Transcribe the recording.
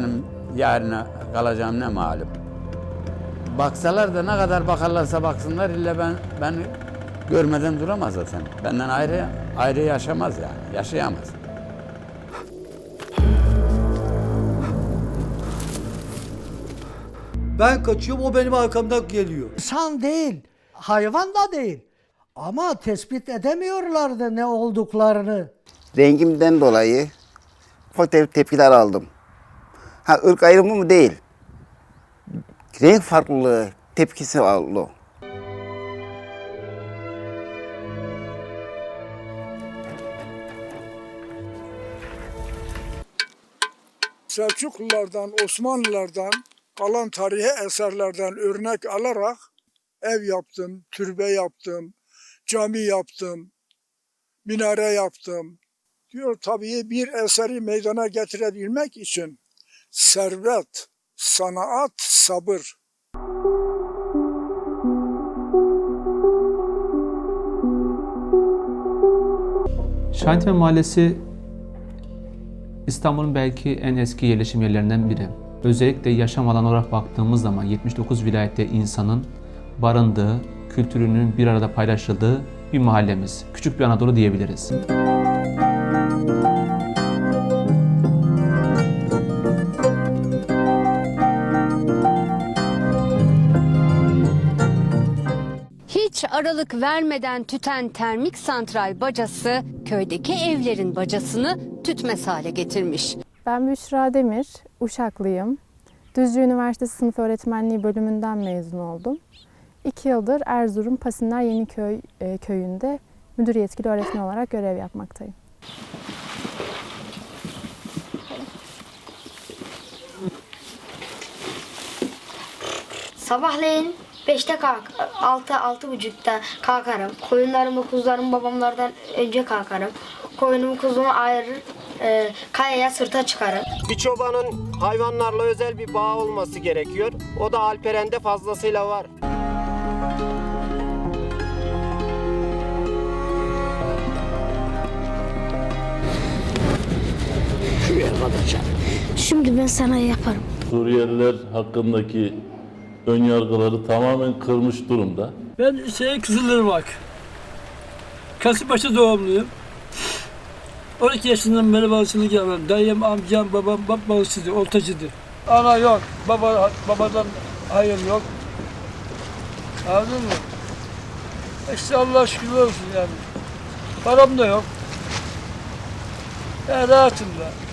benim yarına kalacağım ne malum. Baksalar da ne kadar bakarlarsa baksınlar illa ben ben görmeden duramaz zaten. Benden ayrı ayrı yaşamaz yani. Yaşayamaz. Ben kaçıyorum o benim arkamdan geliyor. İnsan değil, hayvan da değil. Ama tespit edemiyorlardı ne olduklarını. Rengimden dolayı pozitif tepkiler aldım. Ha ırk ayrımı mı değil. Renk farklılığı tepkisi aldı. Selçuklulardan, Osmanlılardan kalan tarihi eserlerden örnek alarak ev yaptım, türbe yaptım, cami yaptım, minare yaptım. Diyor tabii bir eseri meydana getirebilmek için servet, sanat, sabır. Şahintepe Mahallesi İstanbul'un belki en eski yerleşim yerlerinden biri. Özellikle yaşam alanı olarak baktığımız zaman 79 vilayette insanın barındığı, kültürünün bir arada paylaşıldığı bir mahallemiz. Küçük bir Anadolu diyebiliriz. Hiç aralık vermeden tüten termik santral bacası köydeki evlerin bacasını tütmez hale getirmiş. Ben Büşra Demir, Uşaklıyım. Düzce Üniversitesi Sınıf Öğretmenliği bölümünden mezun oldum. İki yıldır Erzurum Pasinler Yeniköy e, köyünde müdür yetkili öğretmen olarak görev yapmaktayım. Sabahleyin 5'te kalk, 6 altı buçukta kalkarım. Koyunlarımı, kuzularımı babamlardan önce kalkarım. Koyunumu, kuzumu ayırır, e, kayaya sırta çıkarım. Bir çobanın hayvanlarla özel bir bağı olması gerekiyor. O da Alperen'de fazlasıyla var. Şimdi ben sana yaparım. Suriyeliler hakkındaki ön yargıları tamamen kırmış durumda. Ben şey Kızılırmak. Kasımpaşa doğumluyum. 12 yaşından beri balıkçılık yapıyorum. Dayım, amcam, babam bab balıkçıydı, oltacıydı. Ana yok, baba babadan hayır yok. Anladın mı? İşte Allah şükürler olsun yani. Param da yok. Ya rahatım da.